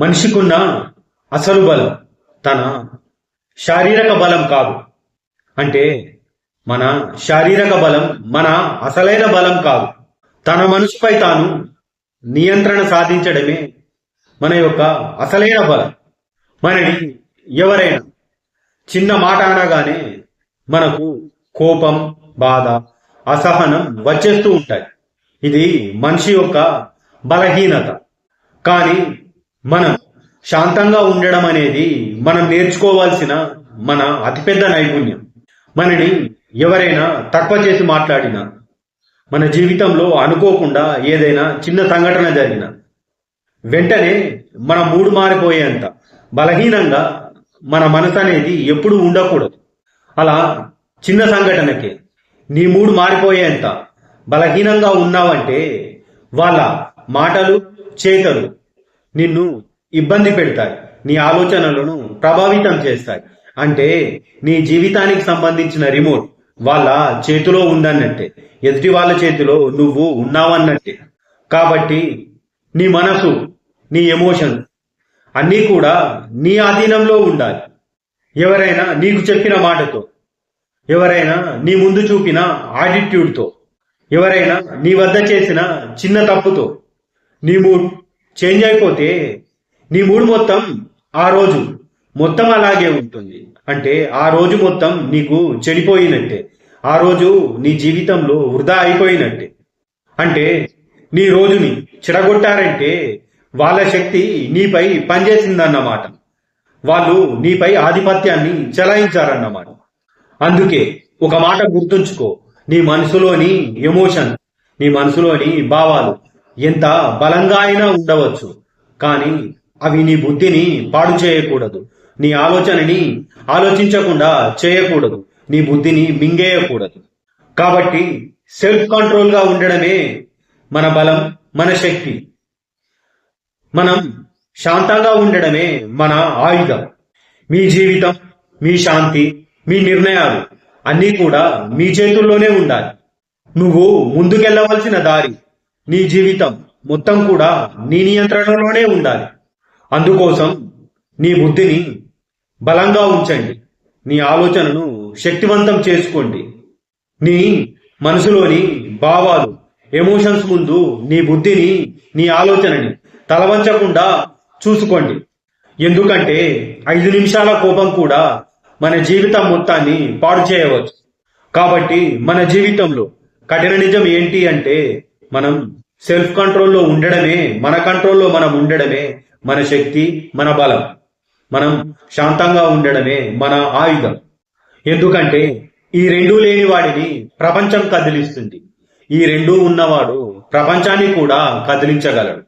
మనిషికున్న అసలు బలం తన శారీరక బలం కాదు. అంటే మన శారీరక బలం మన అసలైన బలం కాదు. తన మనసుపై తాను నియంత్రణ సాధించడమే మన యొక్క అసలైన బలం. మనని ఎవరైనా చిన్న మాట అనగానే మనకు కోపం బాధ అసహనం వచ్చేస్తూ ఉంటాయి. ఇది మనిషి యొక్క బలహీనత. కానీ మనం శాంతంగా ఉండడం అనేది మనం నేర్చుకోవాల్సిన మన అతిపెద్ద నైపుణ్యం. మనని ఎవరైనా తక్కువ చేసి మాట్లాడినా మన జీవితంలో అనుకోకుండా ఏదైనా చిన్న సంఘటన జరిగిన వెంటనే మన మూడు మారిపోయేంత బలహీనంగా మన మనసు అనేది ఎప్పుడు ఉండకూడదు. అలా చిన్న సంఘటనకే నీ మూడు మారిపోయేంత బలహీనంగా ఉన్నావంటే వాళ్ళ మాటలు చేతలు నిన్ను ఇబ్బంది పెడతాయి. నీ ఆలోచనలను ప్రభావితం చేస్తాయి. అంటే నీ జీవితానికి సంబంధించిన రిమోట్ వాళ్ళ చేతిలో ఉందన్నట్టే. ఎదుటి వాళ్ళ చేతిలో నువ్వు ఉన్నావన్నట్టే. కాబట్టి నీ మనసు నీ ఎమోషన్ అన్నీ కూడా నీ ఆధీనంలో ఉండాలి. ఎవరైనా నీకు చెప్పిన మాటతో ఎవరైనా నీ ముందు చూపిన ఆటిట్యూడ్తో ఎవరైనా నీ వద్ద చేసిన చిన్న తప్పుతో నీ మూడ్ చేంజ్ అయిపోతే నీ మూడు మొత్తం ఆ రోజు మొత్తం అలాగే ఉంటుంది. అంటే ఆ రోజు మొత్తం నీకు చెడిపోయినట్టే. ఆ రోజు నీ జీవితంలో వృధా అయిపోయినట్టే. అంటే నీ రోజుని చెడగొట్టారంటే వాళ్ళ శక్తి నీపై పనిచేసిందన్నమాట. వాళ్ళు నీపై ఆధిపత్యాన్ని చెలాయించారన్నమాట. అందుకే ఒక మాట గుర్తుంచుకో. నీ మనసులోని ఎమోషన్ నీ మనసులోని భావాలు ఎంత బలంగా అయినా ఉండవచ్చు. కానీ అవి నీ బుద్ధిని పాడు చేయకూడదు. నీ ఆలోచనని ఆలోచించకుండా చేయకూడదు. నీ బుద్ధిని మింగేయకూడదు. కాబట్టి సెల్ఫ్ కంట్రోల్గా ఉండడమే మన బలం మన శక్తి. మనం శాంతంగా ఉండడమే మన ఆయుధం. మీ జీవితం మీ శాంతి మీ నిర్ణయాలు అన్నీ కూడా మీ చేతుల్లోనే ఉండాలి. నువ్వు ముందుకెళ్ళవలసిన దారి నీ జీవితం మొత్తం కూడా నీ నియంత్రణలోనే ఉండాలి. అందుకోసం నీ బుద్ధిని బలంగా ఉంచండి. నీ ఆలోచనను శక్తివంతం చేసుకోండి. నీ మనసులోని భావాలు ఎమోషన్స్ ముందు నీ బుద్ధిని నీ ఆలోచనని తలవంచకుండా చూసుకోండి. ఎందుకంటే ఐదు నిమిషాల కోపం కూడా మన జీవితం మొత్తాన్ని పాడు చేయవచ్చు. కాబట్టి మన జీవితంలో కఠిన నిజం ఏంటి అంటే మనం సెల్ఫ్ కంట్రోల్లో ఉండడమే మన కంట్రోల్లో మనం ఉండడమే మన శక్తి మన బలం. మనం శాంతంగా ఉండడమే మన ఆయుధం. ఎందుకంటే ఈ రెండూ లేని వాడిని ప్రపంచం కదిలిస్తుంది. ఈ రెండూ ఉన్నవాడు ప్రపంచాన్ని కూడా కదిలించగలడు.